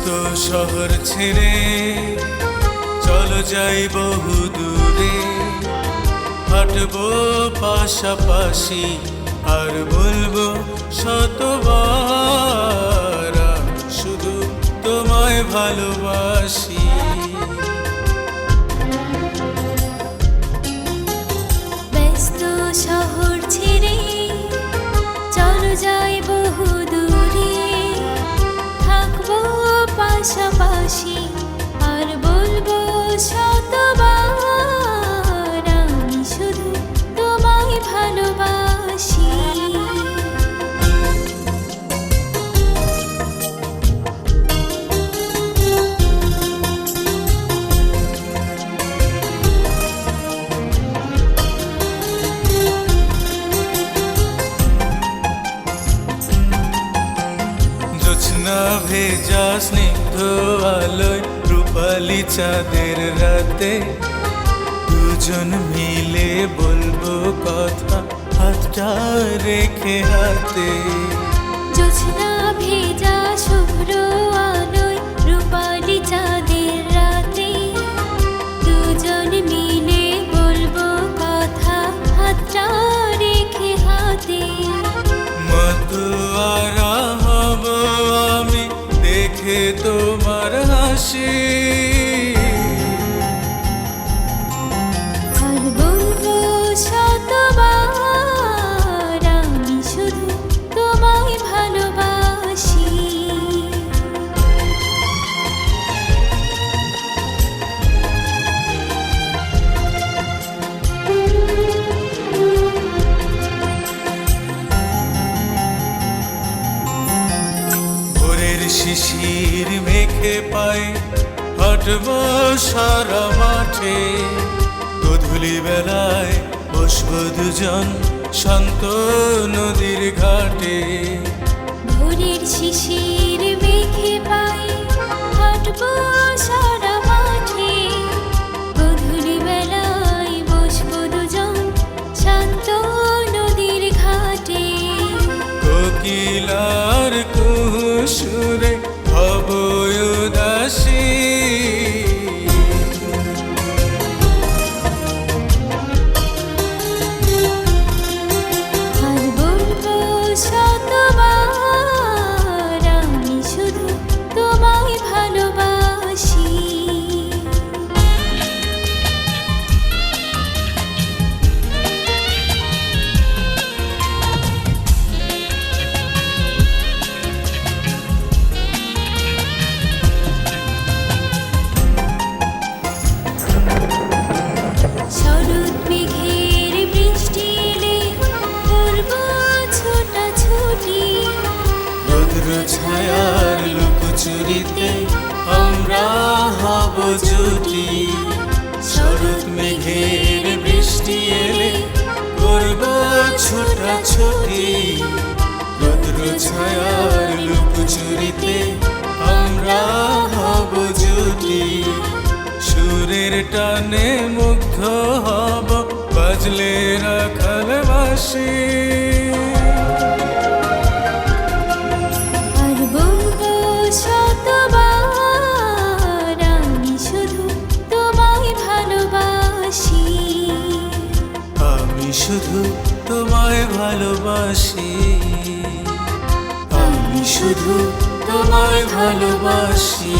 ব্যস্ত শহর ছেড়ে চলো যাই বহু দূরে। হাঁটবো পাশাপাশি আর বলব শতবার, শুধু তোমায় ভালোবাসি। ব্যস্ত শহর ছেড়ে ভেজা স্নিগ্ধ আলোয় রূপালি চাঁদের রাতে দুজন মিলে বলব কথা হাতটা রেখে হাতে। জোছনা ti. শিশির মেখে পাই হাঁটব সারা মাঠে। গধুলি বেলায় বসব দুজন শান্ত নদীর ঘাটে। ভোরের শিশির মেখে পাই হাঁটব সারা লুকোচুরিতে আমরা হব জুটি শরৎ মেঘের বৃষ্টি এলে করব ছোটা ছুটি রুদ্র ছায়ার লুকোচুরিতে আমরা হব জুটি সুরের টানে মুগ্ধ হব, বাজলে রাখাল বাসি। শুধু তোমায় ভালোবাসি। আমি শুধু তোমায় ভালোবাসি।